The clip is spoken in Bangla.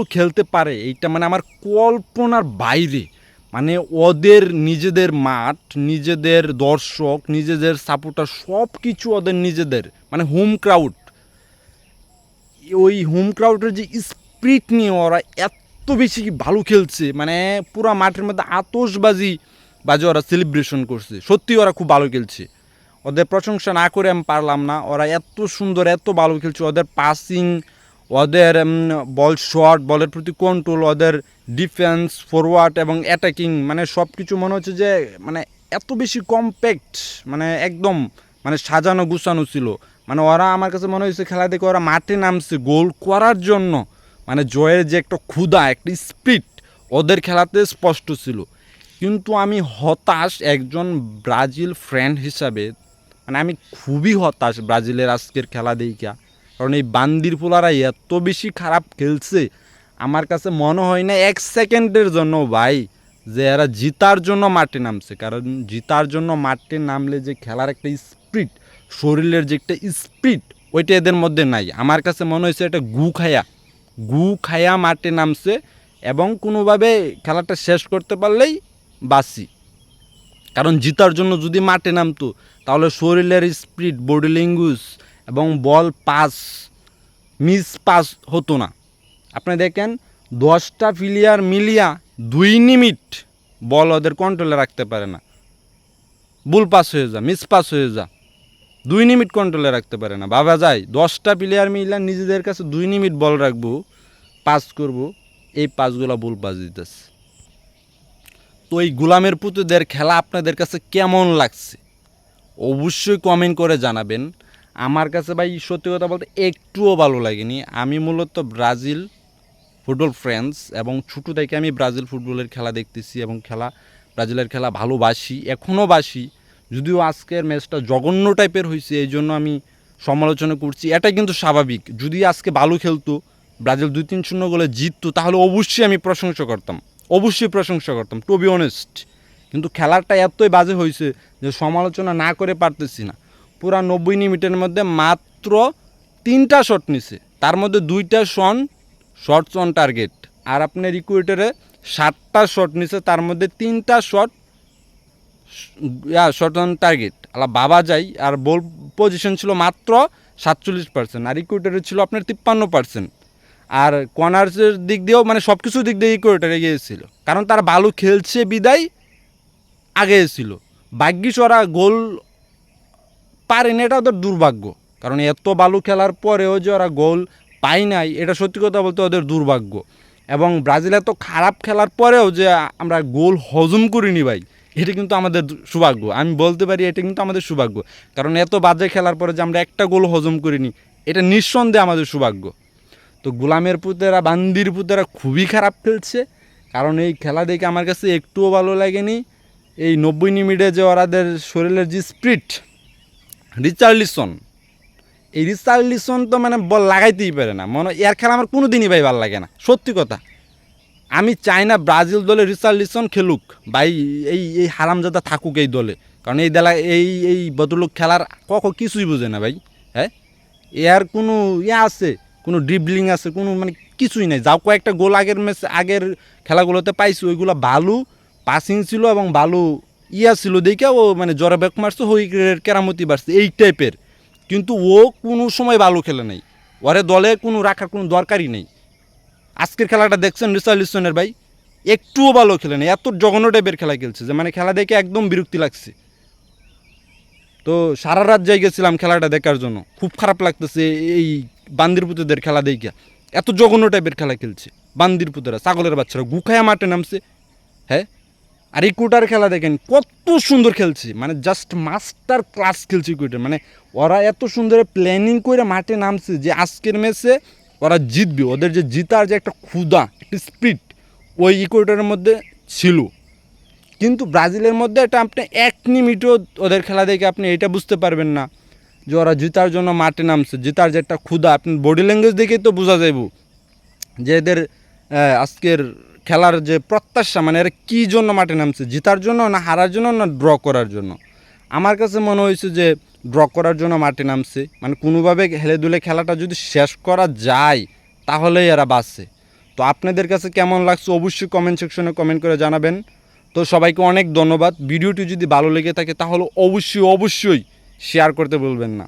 ভালো খেলতে পারে, এইটা মানে আমার কল্পনার বাইরে। মানে ওদের নিজেদের মাঠ, নিজেদের দর্শক, নিজেদের সাপোর্টার সব কিছু ওদের নিজেদের মানে হোম ক্রাউড ওই হোম ক্রাউডের যে স্পিরিট নিয়ে ওরা এত বেশি ভালো খেলছে মানে পুরো মাঠের মধ্যে আতশবাজি বাজে ওরা সেলিব্রেশন করছে। সত্যি ওরা খুব ভালো খেলছে। ওদের প্রশংসা না করে আমি পারলাম না, ওরা এত সুন্দর, এত ভালো খেলছে, ওদের পাসিং ওদের বল শট বলের প্রতি কন্ট্রোল ওদের ডিফেন্স ফরওয়ার্ড এবং অ্যাটাকিং মানে সব কিছু মনে হচ্ছে যে মানে এত বেশি কম্প্যাক্ট মানে একদম মানে সাজানো গুছানো ছিল। মানে ওরা আমার কাছে মনে হয়েছে খেলা দেখে ওরা মাঠে নামছে গোল করার জন্য। মানে জয়ের যে একটা ক্ষুধা, একটা স্পিড ওদের খেলাতে স্পষ্ট ছিল। কিন্তু আমি হতাশ একজন ব্রাজিল ফ্রেন্ড হিসাবে মানে আমি খুবই হতাশ ব্রাজিলের আজকের খেলা দেখা কারণ এই বান্দির পোলারা এত বেশি খারাপ খেলছে, আমার কাছে মনে হয় না এক সেকেন্ডের জন্য ভাই যে এরা জিতার জন্য মাঠে নামছে। কারণ জিতার জন্য মাঠে নামলে যে খেলার একটা স্পিড, শরীরের যে একটা স্পিড, ওইটা এদের মধ্যে নাই। আমার কাছে মনে হয়েছে এটা গু খায়া গু খায়া মাঠে নামছে এবং কোনোভাবে খেলাটা শেষ করতে পারলেই বাসি কারণ জিতার জন্য যদি মাঠে নামতো, তাহলে শরীরের স্পিড, বডি ল্যাঙ্গুয়েজ এবং বল পাস, মিস পাস হতো না। আপনি দেখেন, দশটা প্লেয়ার মিলিয়া দুই নিমিট বল ওদের কন্ট্রোলে রাখতে পারে না। বুল পাস হয়ে যা মিস পাস হয়ে যা, দুই নিমিট কন্ট্রোলে রাখতে পারে না। বাবা যায়, দশটা প্লেয়ার মিলিয়া নিজেদের কাছে দুই নিমিট বল রাখব পাস করব, এই পাসগুলো বুল পাস দিতেছে। তো এই গুলামের পুতুদের খেলা আপনাদের কাছে কেমন লাগছে? অবশ্যই কমেন্ট করে জানাবেন। আমার কাছে ভাই, সত্যি কথা বলতে একটুও ভালো লাগেনি। আমি মূলত ব্রাজিল ফুটবল ফ্রেন্ডস এবং ছোটো থেকে আমি ব্রাজিল ফুটবলের খেলা দেখতেছি এবং খেলা, ব্রাজিলের খেলা ভালোবাসি, এখনও বাসি। যদিও আজকের ম্যাচটা জঘন্য টাইপের হয়েছে, এই জন্য আমি সমালোচনা করছি। এটা কিন্তু স্বাভাবিক। যদি আজকে ভালো খেলতো, ব্রাজিল দুই তিন শূন্য গোলে জিততো, তাহলে অবশ্যই আমি প্রশংসা করতাম। অবশ্যই প্রশংসা করতাম টু বি অনেস্ট কিন্তু খেলাটা এতই বাজে হয়েছে যে সমালোচনা না করে পারতেছি না। পুরা নব্বই মিনিটের মধ্যে মাত্র তিনটা শট নিছে। তার মধ্যে দুইটা শন শর্টস অন টার্গেট আর আপনার ইকুয়েটারে সাতটা শট নিছে, তার মধ্যে তিনটা শট শট অন টার্গেট আলা বাবা যাই, আর বল পজিশন ছিল মাত্র সাতচল্লিশ পার্সেন্ট আর ইকুয়েটারে ছিল আপনার তিপ্পান্ন পার্সেন্ট আর কর্নার্সের দিক দিয়েও মানে সব কিছু দিক দিয়ে ইকুয়েটারে গিয়েছিল। কারণ তারা ভালো খেলছে বিদায় আগে ছিল। ভাগ্যিস ওরা গোল পারেনি এটা ওদের দুর্ভাগ্য। কারণ এত ভালো খেলার পরেও যে ওরা গোল পায় নাই, এটা সত্যি কথা বলতে ওদের দুর্ভাগ্য। এবং ব্রাজিল এত খারাপ খেলার পরেও যে আমরা গোল হজম করিনি ভাই, এটা কিন্তু আমাদের সৌভাগ্য আমি বলতে পারি এটা কিন্তু আমাদের সৌভাগ্য কারণ এত বাজে খেলার পরে যে আমরা একটা গোল হজম করিনি এটা নিঃসন্দেহে আমাদের সৌভাগ্য তো গোলামের পুতেরা বান্দির পুতেরা খুবই খারাপ খেলছে কারণ এই খেলা দেখে আমার কাছে একটুও ভালো লাগেনি এই নব্বই মিনিটে যে ওরাদের শরীরের যে স্প্রিট রিচার্লিসন। এই রিচার্লিসন তো মানে বল লাগাইতেই পারে না। মনে এর খেলা আমার কোনো দিনই ভাই ভালো লাগে না। সত্যি কথা। আমি চাই না ব্রাজিল দলে রিচার্লিসন খেলুক। ভাই, এই এই হারামজাদা থাকুক এই দলে। কারণ এই দেলা, এই এই বদলুক খেলার কখন কিছুই বোঝে না ভাই। হ্যাঁ? এর কোনো ইয়ে আছে? কোনো ড্রিবলিং আছে? কোনো মানে কিছুই নাই। যাও কয়েকটা গোল আগের ম্যাচ আগের খেলাগুলোতে পাইছি। ওইগুলো ভালো পাসিং ছিল এবং ভালো ইয়া ছিল, দেখে ও মানে জ্বরে ব্যাক মারছে হই কেরামতি বাড়ছে, এই টাইপের কিন্তু ও কোনো সময় ভালো খেলে নাই। ওরে দলে কোনো রাখার কোনো দরকারই নেই। আজকের খেলাটা দেখছেন রিসার্লিসনের ভাই? একটুও ভালো খেলে নেই। এত জঘন্য টাইপের খেলা খেলছে যে মানে খেলা দেখে একদম বিরক্তি লাগছে। তো সারা রাত যাই গেছিলাম খেলাটা দেখার জন্য। খুব খারাপ লাগতেছে এই বান্দির পুতুদের খেলা দেখা। এত জঘন্য টাইপের খেলা খেলছে বান্দির পুতেরা ছাগলের বাচ্চারা। গুখায়া মাঠে নামছে। হ্যাঁ? আর এই খেলা দেখেন, কত সুন্দর খেলছে। মানে জাস্ট মাস্টার ক্লাস খেলছে কুইটার মানে ওরা এত সুন্দর প্ল্যানিং করে মাঠে নামছে যে আজকের ম্যাচে ওরা জিতবে। ওদের যে জিতার যে একটা ক্ষুদা একটা স্পিড ওই ইকুয়েটারের মধ্যে ছিল। কিন্তু ব্রাজিলের মধ্যে এটা আপনি এক মিনিটও ওদের খেলা দেখে আপনি এটা বুঝতে পারবেন না যে ওরা জিতার জন্য মাঠে নামছে। জিতার যে একটা ক্ষুদা আপনি বডি ল্যাঙ্গুয়েজ দেখেই তো বোঝা যাইব যে এদের আজকের খেলার যে প্রত্যাশা মানে এরা কী জন্য মাঠে নামছে? জিতার জন্য না হারার জন্য না ড্র করার জন্য? আমার কাছে মনে হয়েছে যে ড্র করার জন্য মাঠে নামছে। মানে কোনোভাবে হেলে দুলে খেলাটা যদি শেষ করা যায়, তাহলেই এরা বাঁচছে। তো আপনাদের কাছে কেমন লাগছে অবশ্যই কমেন্ট সেকশনে কমেন্ট করে জানাবেন। তো সবাইকে অনেক ধন্যবাদ। ভিডিওটি যদি ভালো লেগে থাকে, তাহলে অবশ্যই অবশ্যই শেয়ার করতে বলবেন না।